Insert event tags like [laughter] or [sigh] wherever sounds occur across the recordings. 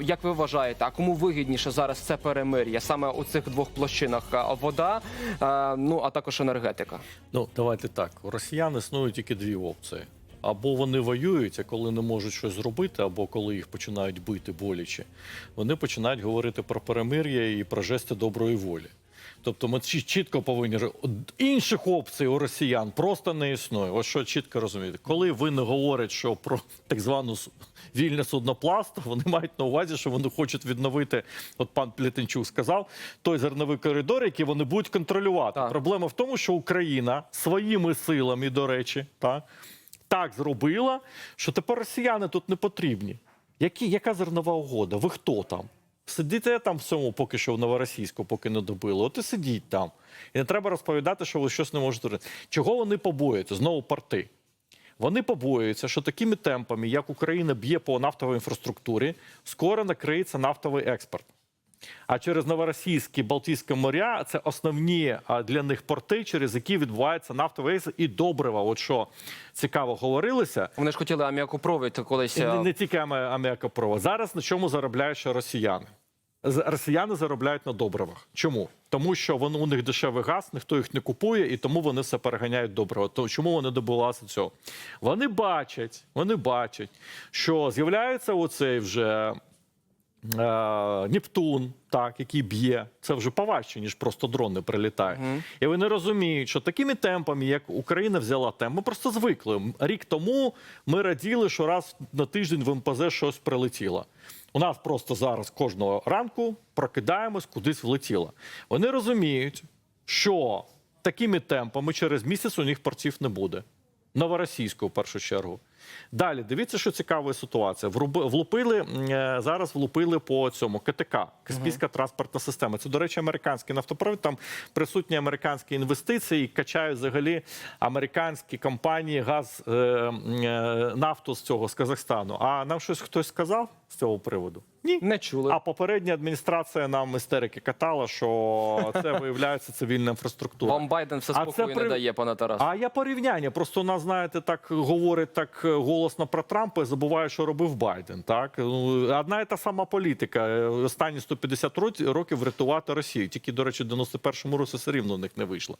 Як ви вважаєте, а кому вигідніше зараз це перемир'я саме у цих двох площинах вода, ну а також енергетика? Ну, давайте так. У росіян існують тільки дві опції. Або вони воюють, а коли не можуть щось зробити, або коли їх починають бити боляче, вони починають говорити про перемир'я і про жести доброї волі. Тобто ми чітко повинні інших опцій у росіян просто не існує. Ось що чітко розумієте. Коли вони говорять, що про так звану вільне судноплавство, [laughs] вони мають на увазі, що вони хочуть відновити, от пан Плетенчук сказав, той зерновий коридор, який вони будуть контролювати. Так. Проблема в тому, що Україна своїми силами, до речі, так, так зробила, що тепер росіяни тут не потрібні. Які, яка зернова угода? Ви хто там? Сидите там в цьому, поки що в новоросійську, поки не добили. От і сидіть там. І не треба розповідати, що ви щось не можете робити. Чого вони побоюються? Знову порти. Вони побоюються, що такими темпами, як Україна б'є по нафтовій інфраструктурі, скоро накриється нафтовий експорт. А через Новоросійське Балтійське моря це основні для них порти, через які відбувається нафтовий експорт і добрива. От що цікаво говорилося. Вони ж хотіли аміакопровід колись. Не, не тільки аміакопровод. Зараз на чому заробляють ще росіяни? Росіяни заробляють на добривах. Чому? Тому що вони, у них дешевий газ, ніхто їх не купує, і тому вони все переганяють доброго. То чому вони добулася цього? Вони бачать, вони бачать, що з'являється оцей вже Нептун, так, який б'є. Це вже поважче, ніж просто дрони прилітають. І вони розуміють, що такими темпами, як Україна взяла темп, ми просто звикли. Рік тому ми раділи, що раз на тиждень в МПЗ щось прилетіло. У нас просто зараз кожного ранку прокидаємось, кудись влетіло. Вони розуміють, що такими темпами через місяць у них портів не буде. Новоросійську в першу чергу. Далі дивіться, що цікава ситуація. Влупили е, зараз влупили по цьому КТК Каспійська транспортна система. Це, до речі, американський нафтопровід. Там присутні американські інвестиції, і качають взагалі американські компанії газ е, е, нафту з цього з Казахстану. А нам щось хтось сказав з цього приводу? Ні. Не чули. А попередня адміністрація нам істерики катала, що це виявляється цивільна інфраструктура. Вам Байден все це при- дає, пане Тарас. А я порівняння. Просто у нас, знаєте, так говорить так голосно про Трампа і забуває, що робив Байден. Так Ну, одна і та сама політика. Е, Останні 150 років врятувати Росію. Тільки, до речі, в 91-му році все рівно у них не вийшло.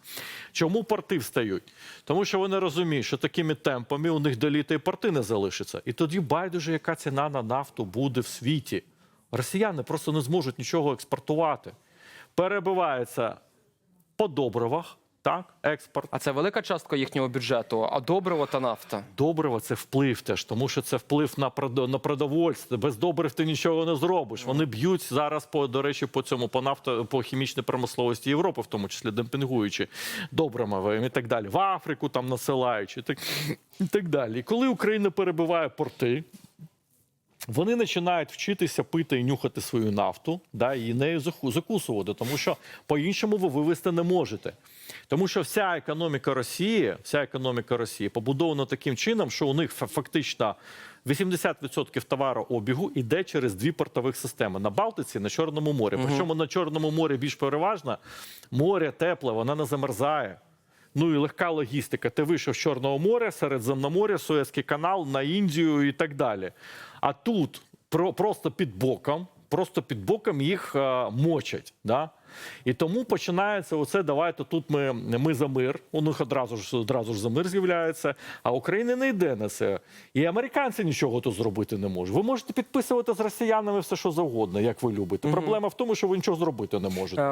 Чому порти встають? Тому що вони розуміють, що такими темпами у них до літа і порти не залишиться. І тоді байдуже, яка ціна на нафту буде в світі. Росіяни просто не зможуть нічого експортувати. Перебивається по добривах, так, експорт. А це велика частка їхнього бюджету, а добриво та нафта. Добриво це вплив теж, тому що це вплив на на продовольство. Без добрив ти нічого не зробиш. Вони б'ють зараз по до речі, по цьому по нафто по хімічній промисловості Європи, в тому числі демпінгуючи добрами і так далі. В Африку там насилаючи, так, і так далі. І коли Україна перебиває порти. Вони починають вчитися пити і нюхати свою нафту, да, і нею заху- закусувати, тому що по-іншому ви вивести не можете. Тому що вся економіка Росії, вся економіка Росії побудована таким чином, що у них фактично 80% товарообігу йде через дві портових системи на Балтиці, на Чорному морі. Причому на Чорному морі більш переважно море тепле, вона не замерзає. Ну і легка логістика. Ти вийшов з Чорного моря, Середземноморя, Суезький канал на Індію і так далі. А тут про, просто під боком, просто під боком їх е, мочать. Да? І тому починається оце. Давайте тут ми, ми за мир. У них одразу ж одразу ж за мир з'являється, а Україна не йде на це. І американці нічого тут зробити не можуть. Ви можете підписувати з росіянами все, що завгодно, як ви любите. Проблема в тому, що ви нічого зробити не можете. Е,